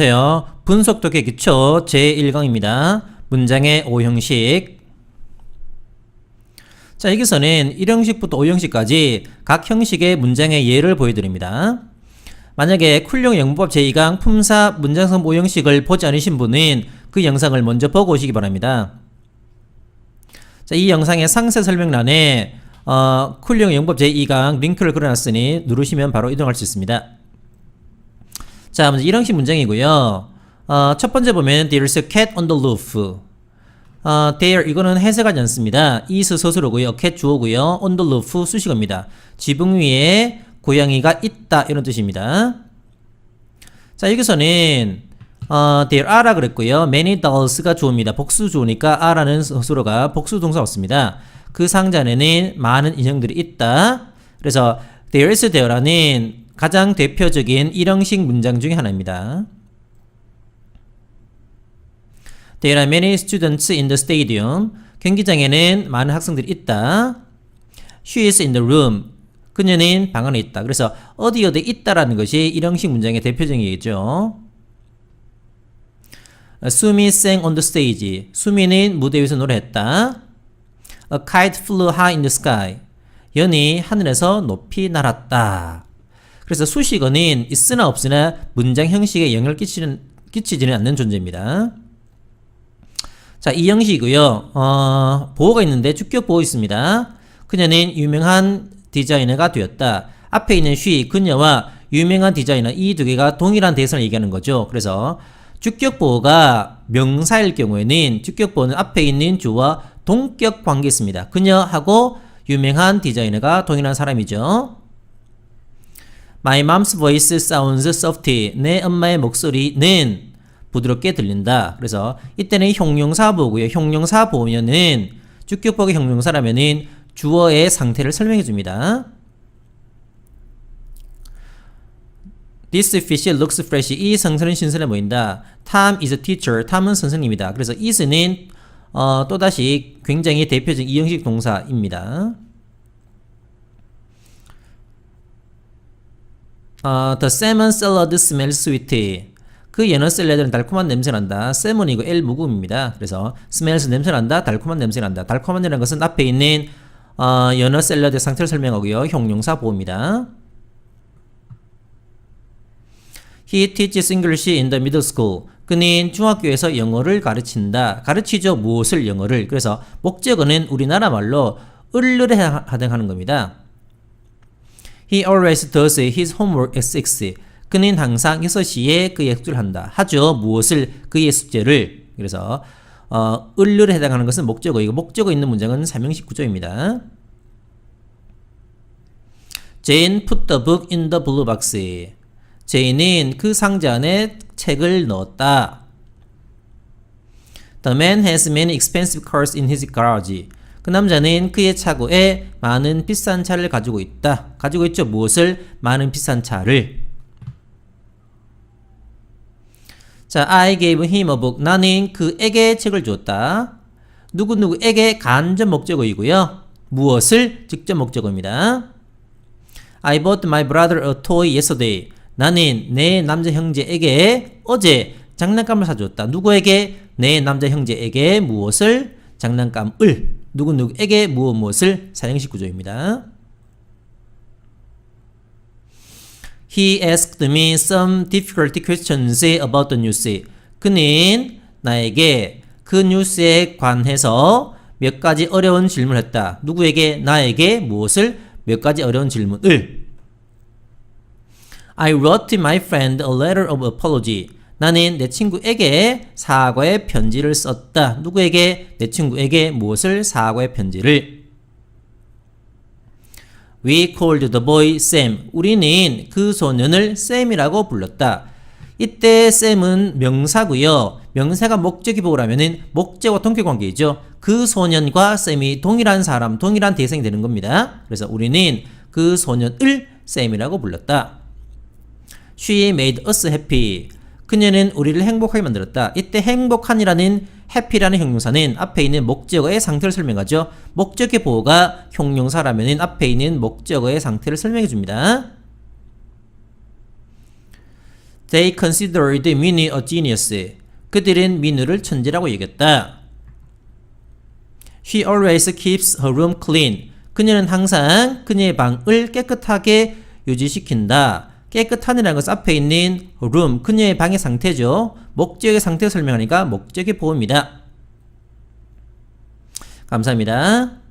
안녕하세요. 분석독해 기초 제1강입니다. 문장의 오형식. 자, 여기서는 1형식부터 5형식까지 각 형식의 문장의 예를 보여드립니다. 만약에 쿨용 영법 제2강 품사 문장성 5형식을 보지 않으신 분은 그 영상을 먼저 보고 오시기 바랍니다. 자, 이 영상의 상세 설명란에 어, 쿨용 영법 제2강 링크를 걸어놨으니 누르시면 바로 이동할 수 있습니다. 자, 먼저 1형식 문장이고요. 어, 첫 번째 보면 There's a cat on the roof. 어, there 이거는 해석하지 않습니다. is 서술어고요. cat 주어고요. on the roof 수식어입니다. 지붕 위에 고양이가 있다 이런 뜻입니다. 자, 여기서는 어, there are라 그랬고요. many dolls가 주어입니다. 복수 주어니까 are라는 서술어가 복수 동사 없습니다. 그 상자 안에는 많은 인형들이 있다. 그래서 there is there라는 가장 대표적인 일형식 문장 중에 하나입니다. There are many students in the stadium. 경기장에는 많은 학생들이 있다. She is in the room. 그녀는 방 안에 있다. 그래서 어디 어디 있다라는 것이 일형식 문장의 대표적인 얘기죠. 수미 sang on the stage. 수미는 무대 위에서 노래했다. A kite flew high in the sky. 연이 하늘에서 높이 날았다. 그래서 수식어는 있으나 없으나 문장 형식에 영향을 끼치는, 끼치지는 않는 존재입니다. 자, 이 형식이고요. 어, 보호가 있는데 주격 보호 있습니다. 그녀는 유명한 디자이너가 되었다. 앞에 있는 she, 그녀와 유명한 디자이너 이 두 개가 동일한 대상을 얘기하는 거죠. 그래서 주격 보호가 명사일 경우에는 주격 보호는 앞에 있는 주와 동격 관계 있습니다. 그녀하고 유명한 디자이너가 동일한 사람이죠. My mom's voice sounds soft. 내 엄마의 목소리는 부드럽게 들린다. 그래서 이때는 형용사 보고요. 형용사 보면은 주격복의 형용사라면은 주어의 상태를 설명해 줍니다. This fish looks fresh. 이 생선은 신선해 보인다. Tom is a teacher. 탐은 선생님이다. 그래서 is는 어, 또다시 굉장히 대표적인 이형식 동사입니다. 어, the salmon salad smells sweet. 그 연어 샐러드는 달콤한 냄새 난다. 세몬이고 L 무음입니다. 그래서 smells 냄새 난다. 달콤한 냄새 난다. 달콤한이라는 것은 앞에 있는 어, 연어 샐러드 상태를 설명하고요. 형용사 보호입니다. He teaches English in the middle school. 그는 중학교에서 영어를 가르친다. 가르치죠. 무엇을 영어를. 그래서 목적어는 우리나라 말로 을를 하는 겁니다. He always does his homework at 6. 그는 항상 6시에 그의 숙제를 한다. 하죠. 무엇을? 그의 숙제를. 그래서 어, 을류에 해당하는 것은 목적어이고 목적어 있는 문장은 삼형식 구조입니다. Jane put the book in the blue box. 제인은 그 상자 안에 책을 넣었다. The man has many expensive cars in his garage. 그 남자는 그의 차고에 많은 비싼 차를 가지고 있다. 가지고 있죠. 무엇을? 많은 비싼 차를. 자, I gave him a book. 나는 그에게 책을 주었다. 누구누구에게 간접 목적어이고요. 무엇을? 직접 목적어입니다. I bought my brother a toy yesterday. 나는 내 남자 형제에게 어제 장난감을 사주었다. 누구에게? 내 남자 형제에게 무엇을? 장난감을. 누구누구에게 무엇 무엇을? 사형식 구조입니다. He asked me some difficult questions about the news. 그는 나에게 그 뉴스에 관해서 몇 가지 어려운 질문을 했다. 누구에게? 나에게 무엇을? 몇 가지 어려운 질문을. I wrote my friend a letter of apology. 나는 내 친구에게 사과의 편지를 썼다. 누구에게? 내 친구에게 무엇을? 사과의 편지를. We called the boy Sam. 우리는 그 소년을 Sam이라고 불렀다. 이때 Sam은 명사고요. 명사가 목적이 보라면은 목적과 동격 관계이죠. 그 소년과 Sam이 동일한 사람, 동일한 대상이 되는 겁니다. 그래서 우리는 그 소년을 Sam이라고 불렀다. She made us happy. 그녀는 우리를 행복하게 만들었다. 이때 행복한이라는 happy라는 형용사는 앞에 있는 목적어의 상태를 설명하죠. 목적의 보호가 형용사라면 앞에 있는 목적어의 상태를 설명해 줍니다. They considered Minnie a genius. 그들은 민우를 천재라고 얘기했다. She always keeps her room clean. 그녀는 항상 그녀의 방을 깨끗하게 유지시킨다. 깨끗한이라는 것은 앞에 있는 room, 그녀의 방의 상태죠. 목적의 상태 설명하니까 목적의 보호입니다. 감사합니다.